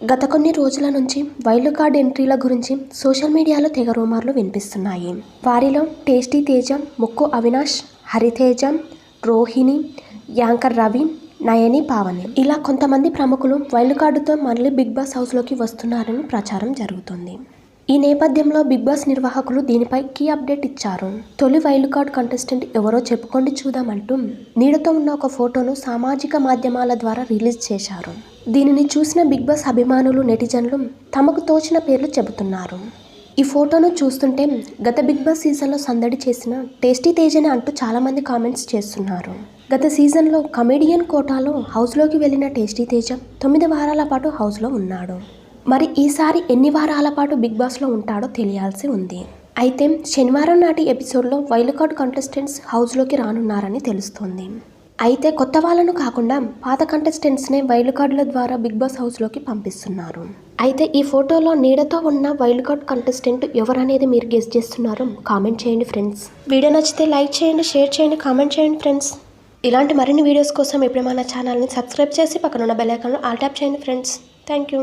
గత కొన్ని రోజుల నుంచి వైల్డ్ కార్డ్ ఎంట్రీల గురించి సోషల్ మీడియాలో తెగ రూమర్లు వినిపిస్తున్నాయి. వారిలో టేస్టీ తేజ ముక్కు అవినాష్ హరితేజ రోహిణి యాంకర్ రవి నయని పావని. ఇలా కొంతమంది ప్రముఖులు వైల్డ్ కార్డుతో మళ్ళీ బిగ్ బాస్ హౌస్లోకి వస్తున్నారని ప్రచారం జరుగుతుంది. ఈ నేపథ్యంలో బిగ్ బాస్ నిర్వాహకులు దీనిపై కీ అప్డేట్ ఇచ్చారు. తొలి వైల్డ్ కార్డ్ కంటెస్టెంట్ ఎవరో చెప్పుకోండి చూద్దామంటూ నీడతో ఉన్న ఒక ఫోటోను సామాజిక మాధ్యమాల ద్వారా రిలీజ్ చేశారు. దీనిని చూసిన బిగ్ బాస్ అభిమానులు నెటిజన్లు తమకు తోచిన పేర్లు చెబుతున్నారు. ఈ ఫోటోను చూస్తుంటే గత బిగ్ బాస్ సీజన్లో సందడి చేసిన టేస్టీ తేజని అంటూ చాలామంది కామెంట్స్ చేస్తున్నారు. గత సీజన్లో కమెడియన్ కోటాలో హౌస్లోకి వెళ్ళిన టేస్టీ తేజ తొమ్మిది వారాల పాటు హౌస్లో ఉన్నాడు. మరి ఈసారి ఎన్ని వారాల పాటు బిగ్ బాస్లో ఉంటాడో తెలియాల్సి ఉంది. అయితే శనివారం నాటి ఎపిసోడ్లో వైల్డ్ కార్డ్ కంటెస్టెంట్స్ హౌస్లోకి రానున్నారని తెలుస్తోంది. అయితే కొత్త వాళ్ళను కాకుండా పాత కంటెస్టెంట్స్నే వైల్డ్ కార్డుల ద్వారా బిగ్ బాస్ హౌస్లోకి పంపిస్తున్నారు. అయితే ఈ ఫోటోలో నీడతో ఉన్న వైల్డ్ కార్డ్ కంటెస్టెంట్ ఎవరనేది మీరు గెస్ చేస్తున్నారు కామెంట్ చేయండి ఫ్రెండ్స్. వీడియో నచ్చితే లైక్ చేయండి షేర్ చేయండి కామెంట్ చేయండి ఫ్రెండ్స్. ఇలాంటి మరిన్ని వీడియోస్ కోసం ఎప్పుడు మన ఛానల్ని సబ్స్క్రైబ్ చేసి పక్కన ఉన్న బెల్ ఐకాన్ ఆల్ ట్యాప్ చేయండి ఫ్రెండ్స్. Thank you.